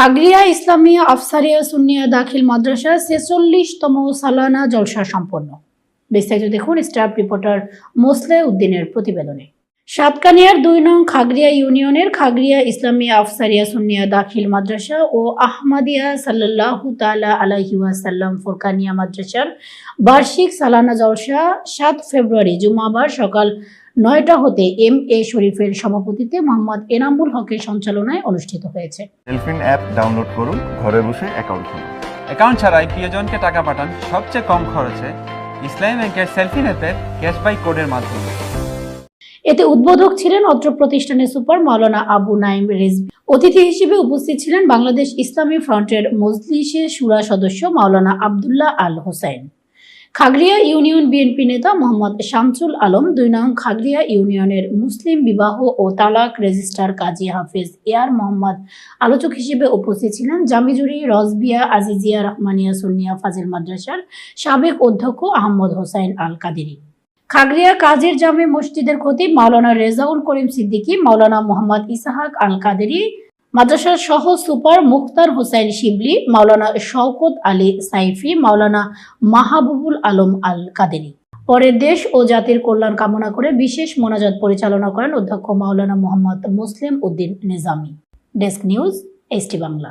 খাগড়িয়া ইসলামিয়া আফসারিয়া সুন্নিয়া দাখিল মাদ্রাসা ছেচল্লিশতম সালানা জলসা সম্পন্ন। বিস্তারিত দেখুন স্টাফ রিপোর্টার মোসলে উদ্দিনের প্রতিবেদনে। সাতকানিয়ার দুই নং খাগড়িয়া ইউনিয়নের খাগড়িয়া ইসলামিয়া আফসারিয়া সুনিয়া দাখিল মাদ্রাসা ও আহমাদিয়া সাল্লাল্লাহু তাআলা আলাইহি ওয়াসাল্লাম ফোরকানিয়া মাদ্রাসার বার্ষিক সালানা জলসা সাত ফেব্রুয়ারি জুমাবার সকাল নয়টা হতে এম এ শরীফের সভাপতিত্বে মোহাম্মদ এনামুল হকের সঞ্চালনায় অনুষ্ঠিত হয়েছে। অ্যাপ ডাউনলোড করুন ঘরে বসে অ্যাকাউন্ট খুলুন। অ্যাকাউন্ট ছাড়াই প্রিয়জনকে টাকা পাঠান সবচেয়ে কম খরচে ইসলামী ব্যাংকের সেলফি অ্যাপের ক্যাশবাই কোডের মাধ্যমে। এতে উদ্বোধক ছিলেন অত্র প্রতিষ্ঠানের সুপার মাওলানা আবু নাইম রিজভী। অতিথি হিসেবে উপস্থিত ছিলেন বাংলাদেশ ইসলামী ফ্রন্টের মজলিসের সুরা সদস্য মাওলানা আবদুল্লাহ আল হোসেন। খাগড়িয়া ইউনিয়ন বিএনপি নেতা মোহাম্মদ শামসুল আলম, দুই নং খাগড়িয়া ইউনিয়নের মুসলিম বিবাহ ও তালাক রেজিস্ট্রার কাজী হাফেজ এয়ার মোহাম্মদ। আলোচক হিসেবে উপস্থিত ছিলেন জামিজুরি রসবিয়া আজিজিয়া রহমানিয়া সুনিয়া ফাজিল মাদ্রাসার সাবেক অধ্যক্ষ আহমদ হোসাইন আল কাদেরি খাগড়িয়া কাজের জামে মসজিদের ক্ষতি মাওলানা রেজাউল করিম সিদ্দিকী, মাওলানা মোহাম্মদ ইসাহাক আল কাদেরি মাদ্রাসার সহ সুপার মুখতার হোসাইন শিবলি, মাওলানা শওকত আলী সাইফি, মাওলানা মাহাবুবুল আলম আল কাদেরি পরে দেশ ও জাতির কল্যাণ কামনা করে বিশেষ মোনাজাত পরিচালনা করেন অধ্যক্ষ Maulana Mohammad Muslim Uddin Nizami. Desk news, ST Bangla.